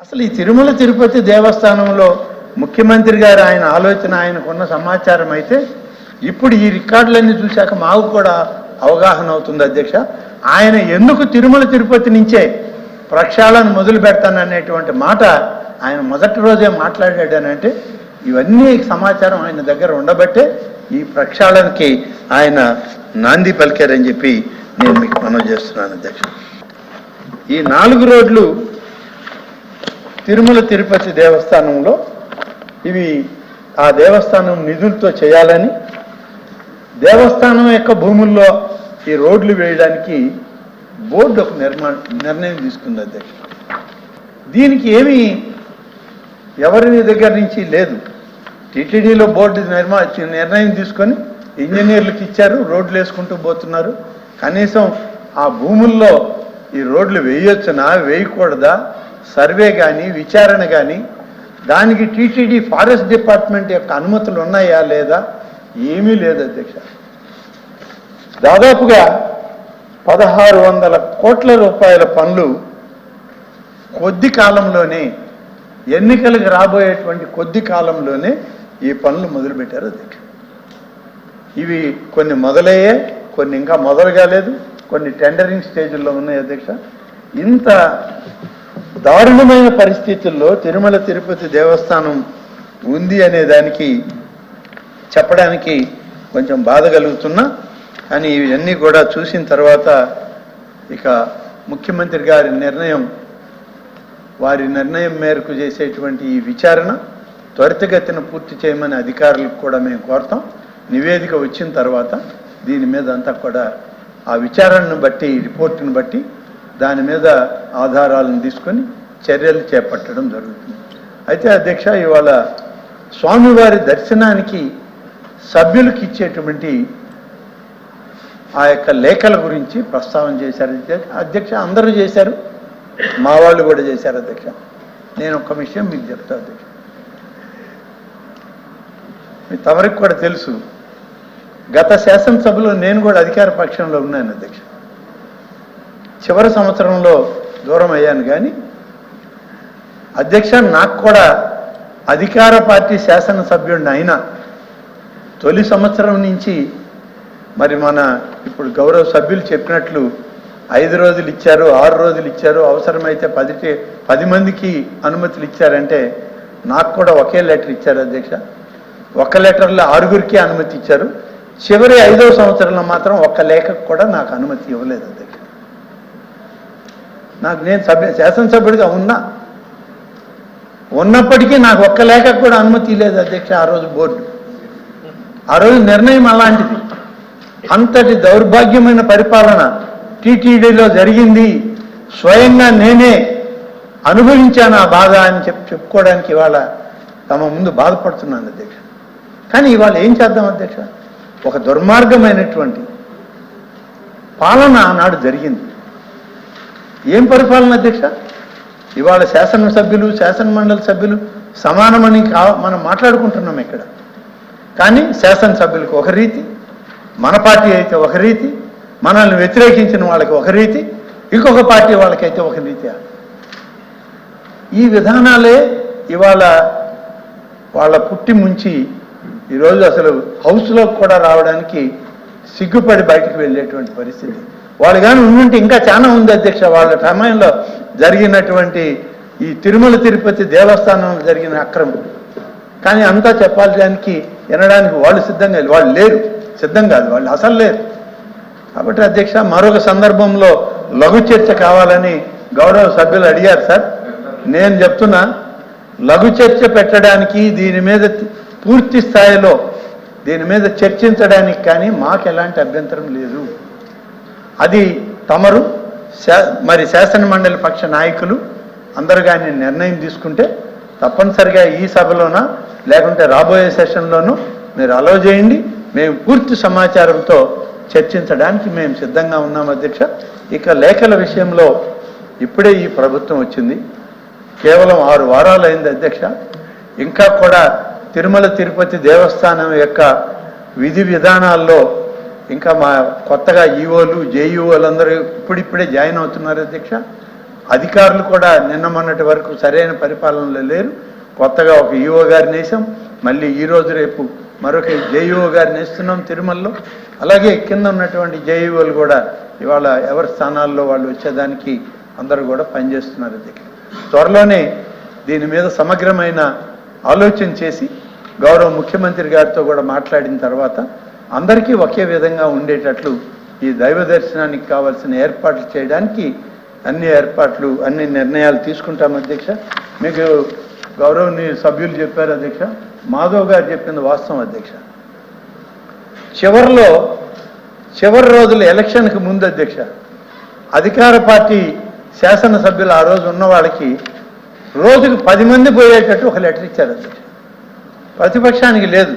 అసలు ఈ తిరుమల తిరుపతి దేవస్థానంలో ముఖ్యమంత్రి గారు ఆయన ఆలోచన ఆయనకున్న సమాచారం అయితే ఇప్పుడు ఈ రికార్డులన్నీ చూశాక మాకు కూడా అవగాహన అవుతుంది అధ్యక్ష. ఆయన ఎందుకు తిరుమల తిరుపతి నుంచే ప్రక్షాళన మొదలు పెడతాననేటువంటి మాట ఆయన మొదటి రోజే మాట్లాడాడనంటే ఇవన్నీ సమాచారం ఆయన దగ్గర ఉండబట్టే ఈ ప్రక్షాళనకి ఆయన నాంది పలికారని చెప్పి నేను మీకు మనవి చేస్తున్నాను అధ్యక్ష. ఈ నాలుగు రోడ్లు తిరుమల తిరుపతి దేవస్థానంలో ఇవి ఆ దేవస్థానం నిధులతో చేయాలని దేవస్థానం యొక్క భూముల్లో ఈ రోడ్లు వేయడానికి బోర్డు ఒక నిర్మాణ నిర్ణయం తీసుకుంది అధ్యక్ష దీనికి ఏమీ ఎవరి దగ్గర నుంచి లేదు. టీటీడీలో బోర్డు నిర్మా నిర్ణయం తీసుకొని ఇంజనీర్లకు ఇచ్చారు రోడ్లు వేసుకుంటూ పోతున్నారు. కనీసం ఆ భూముల్లో ఈ రోడ్లు వేయొచ్చునా వేయకూడదా సర్వే కానీ విచారణ కానీ దానికి టీటీడీ ఫారెస్ట్ డిపార్ట్మెంట్ యొక్క అనుమతులు ఉన్నాయా లేదా? ఏమీ లేదు అధ్యక్ష. దాదాపుగా పదహారు వందల కోట్ల రూపాయల పనులు కొద్ది కాలంలోనే ఎన్నికలకు రాబోయేటువంటి కొద్ది కాలంలోనే ఈ పనులు మొదలుపెట్టారు అధ్యక్ష. ఇవి కొన్ని మొదలయ్యే కొన్ని ఇంకా మొదలు కాలేదు కొన్ని టెండరింగ్ స్టేజ్లో ఉన్నాయి అధ్యక్ష. ఇంత దారుణమైన పరిస్థితుల్లో తిరుమల తిరుపతి దేవస్థానం ఉంది అనే దానికి చెప్పడానికి కొంచెం బాధ కలుగుతున్నా. కానీ ఇవన్నీ కూడా చూసిన తర్వాత ఇక ముఖ్యమంత్రి గారి నిర్ణయం వారి నిర్ణయం మేరకు చేసేటువంటి ఈ విచారణ త్వరితగతిన పూర్తి చేయమని అధికారులకు కూడా మేము కోరుతాం. నివేదిక వచ్చిన తర్వాత దీని మీద అంతా కూడా ఆ విచారణను బట్టి రిపోర్టును బట్టి దాని మీద ఆధారాలను తీసుకొని చర్యలు చేపట్టడం జరుగుతుంది. అయితే అధ్యక్ష ఇవాళ స్వామివారి దర్శనానికి సభ్యులకు ఇచ్చేటువంటి ఆ యొక్క లేఖల గురించి ప్రస్తావన చేశారు. అధ్యక్ష. అందరూ చేశారు. మా వాళ్ళు కూడా చేశారు అధ్యక్ష. నేను ఒక విషయం మీకు చెప్తా అధ్యక్ష. మీ తమరికి కూడా తెలుసు. గత శాసనసభలో నేను కూడా అధికార పక్షంలో ఉన్నాను అధ్యక్ష. చివరి సంవత్సరంలో దూరం అయ్యాను కానీ అధ్యక్ష నాకు కూడా అధికార పార్టీ శాసనసభ్యుడిని అయినా తొలి సంవత్సరం నుంచి మరి మన ఇప్పుడు గౌరవ సభ్యులు చెప్పినట్లు ఐదు రోజులు ఇచ్చారు ఆరు రోజులు ఇచ్చారు అవసరమైతే పది పది మందికి అనుమతులు ఇచ్చారంటే నాకు కూడా ఒకే లెటర్ ఇచ్చారు అధ్యక్ష. ఒక లెటర్లో ఆరుగురికి అనుమతి ఇచ్చారు. చివరి ఐదో సంవత్సరంలో మాత్రం ఒక్క లేఖకు కూడా నాకు అనుమతి ఇవ్వలేదు అధ్యక్ష. నాకు నేను సభ్య శాసనసభ్యుడిగా ఉన్నా. ఉన్నప్పటికీ నాకు ఒక్క లేఖ కూడా అనుమతి లేదు అధ్యక్ష ఆ రోజు బోర్డు. ఆ రోజు నిర్ణయం అలాంటిది. అంతటి దౌర్భాగ్యమైన పరిపాలన టీటీడీలో జరిగింది. స్వయంగా నేనే అనుభవించాను ఆ బాధ అని చెప్పి చెప్పుకోవడానికి ఇవాళ తమ ముందు బాధపడుతున్నాను అధ్యక్ష. కానీ ఇవాళ ఏం చేద్దాం అధ్యక్ష? ఒక దుర్మార్గమైనటువంటి పాలన ఆనాడు జరిగింది. ఏం పరిపాలన అధ్యక్ష? ఇవాళ శాసనసభ్యులు శాసనమండలి సభ్యులు సమానమని కా మనం మాట్లాడుకుంటున్నాం ఇక్కడ. కానీ శాసనసభ్యులకు ఒక రీతి మన పార్టీ అయితే ఒక రీతి మనల్ని వ్యతిరేకించిన వాళ్ళకి ఒక రీతి ఇంకొక పార్టీ వాళ్ళకైతే ఒక రీతి. ఈ విధానాలే ఇవాళ వాళ్ళ పుట్టి ముంచి ఈరోజు అసలు హౌస్లోకి కూడా రావడానికి సిగ్గుపడి బయటకు వెళ్ళేటువంటి పరిస్థితి. వాళ్ళు కానీ ఉండుంటే ఇంకా చాలా ఉంది అధ్యక్ష. వాళ్ళ సమయంలో జరిగినటువంటి ఈ తిరుమల తిరుపతి దేవస్థానంలో జరిగిన అక్రమం. కానీ అంతా చెప్పాలడానికి వినడానికి వాళ్ళు సిద్ధంగా వాళ్ళు లేరు. సిద్ధం కాదు. వాళ్ళు అసలు లేరు. కాబట్టి అధ్యక్ష మరొక సందర్భంలో లఘు చర్చ కావాలని గౌరవ సభ్యులు అడిగారు సార్. నేను చెప్తున్నా లఘు చర్చ పెట్టడానికి దీని మీద పూర్తి స్థాయిలో దీని మీద చర్చించడానికి కానీ మాకు ఎలాంటి అభ్యంతరం లేదు. అది తమరు శా- మరి శాసన మండలి పక్ష నాయకులు అందరు కానీ నిర్ణయం తీసుకుంటే తప్పనిసరిగా ఈ సభలోన లేకుంటే రాబోయే సెషన్లోనూ మీరు అలవ్ చేయండి. మేము పూర్తి సమాచారంతో చర్చించడానికి మేము సిద్ధంగా ఉన్నాం అధ్యక్ష. ఇక లేఖల విషయంలో ఇప్పుడే ఈ ప్రభుత్వం వచ్చింది. కేవలం ఆరు వారాలు అయింది అధ్యక్ష. ఇంకా కూడా తిరుమల తిరుపతి దేవస్థానం యొక్క విధి విధానాల్లో ఇంకా మా కొత్తగా ఈఓలు జేఈఓలు అందరూ ఇప్పుడిప్పుడే జాయిన్ అవుతున్నారు అధ్యక్ష. అధికారులు కూడా నిన్న మొన్నటి వరకు సరైన పరిపాలనలో లేరు. కొత్తగా ఒక ఈఓ గారిని వేసాం మళ్ళీ ఈ రోజు రేపు మరొక జేఈఓ గారిని వేస్తున్నాం తిరుమలలో. అలాగే కింద ఉన్నటువంటి జేఈఓలు కూడా ఇవాళ ఎవరి స్థానాల్లో వాళ్ళు వచ్చేదానికి అందరూ కూడా పనిచేస్తున్నారు అధ్యక్ష. త్వరలోనే దీని మీద సమగ్రమైన ఆలోచన చేసి గౌరవ ముఖ్యమంత్రి గారితో కూడా మాట్లాడిన తర్వాత అందరికీ ఒకే విధంగా ఉండేటట్లు ఈ దైవ దర్శనానికి కావాల్సిన ఏర్పాట్లు చేయడానికి అన్ని ఏర్పాట్లు అన్ని నిర్ణయాలు తీసుకుంటాం అధ్యక్ష. మీకు గౌరవనీయ సభ్యులు చెప్పారు అధ్యక్ష. మాధవ్ గారు చెప్పింది వాస్తవం అధ్యక్ష. చివరిలో చివరి రోజులు ఎలక్షన్కి ముందు అధ్యక్ష అధికార పార్టీ శాసనసభ్యులు ఆ రోజు ఉన్న వాళ్ళకి రోజుకు పది మంది పోయేటట్టు ఒక లెటర్ ఇచ్చారు అధ్యక్ష. ప్రతిపక్షానికి లేదు.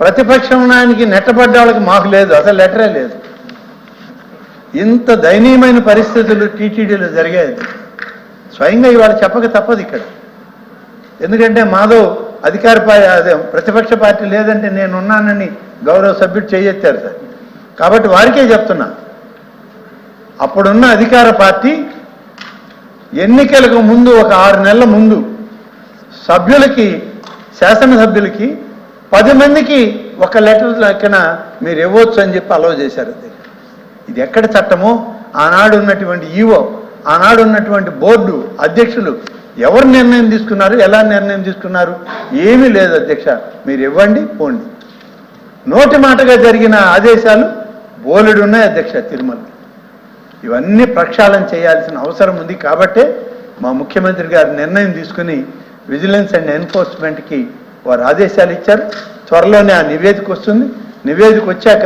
ప్రతిపక్షానికి నెట్టబడ్డ వాళ్ళకి మాకు లేదు అసలు లెటరే లేదు. ఇంత దయనీయమైన పరిస్థితులు టీటీడీలో జరిగాయి. స్వయంగా ఇవాళ చెప్పక తప్పదు ఇక్కడ. ఎందుకంటే మాధవ్ అధికార అదే ప్రతిపక్ష పార్టీ లేదంటే నేనున్నానని గౌరవ సభ్యుడు చేయెత్తారు సార్. కాబట్టి వారికే చెప్తున్నా. అప్పుడున్న అధికార పార్టీ ఎన్నికలకు ముందు ఒక ఆరు నెలల ముందు సభ్యులకి శాసనసభ్యులకి పది మందికి ఒక లెటర్ లెక్కన మీరు ఇవ్వచ్చు అని చెప్పి అలవ్ చేశారు ఇది ఎక్కడ చట్టమో? ఆనాడు ఉన్నటువంటి ఈవో ఆనాడు ఉన్నటువంటి బోర్డు అధ్యక్షులు ఎవరు నిర్ణయం తీసుకున్నారు? ఎలా నిర్ణయం తీసుకున్నారు? ఏమీ లేదు అధ్యక్ష. మీరు ఇవ్వండి పోండి. నోటి మాటగా జరిగిన ఆదేశాలు బోలెడు ఉన్నాయి అధ్యక్ష తిరుమల. ఇవన్నీ ప్రక్షాళన చేయాల్సిన అవసరం ఉంది కాబట్టే మా ముఖ్యమంత్రి గారు నిర్ణయం తీసుకుని విజిలెన్స్ అండ్ ఎన్ఫోర్స్మెంట్కి వారు ఆదేశాలు ఇచ్చారు. త్వరలోనే ఆ నివేదిక వస్తుంది. నివేదిక వచ్చాక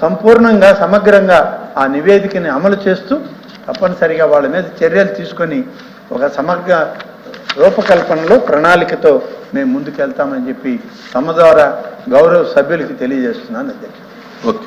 సంపూర్ణంగా సమగ్రంగా ఆ నివేదికని అమలు చేస్తూ తప్పనిసరిగా వాళ్ళ మీద చర్యలు తీసుకొని ఒక సమగ్ర రూపకల్పనలో ప్రణాళికతో మేము ముందుకెళ్తామని చెప్పి తమ ద్వారా గౌరవ సభ్యులకి తెలియజేస్తున్నాను. అధ్యక్ష. ఓకే.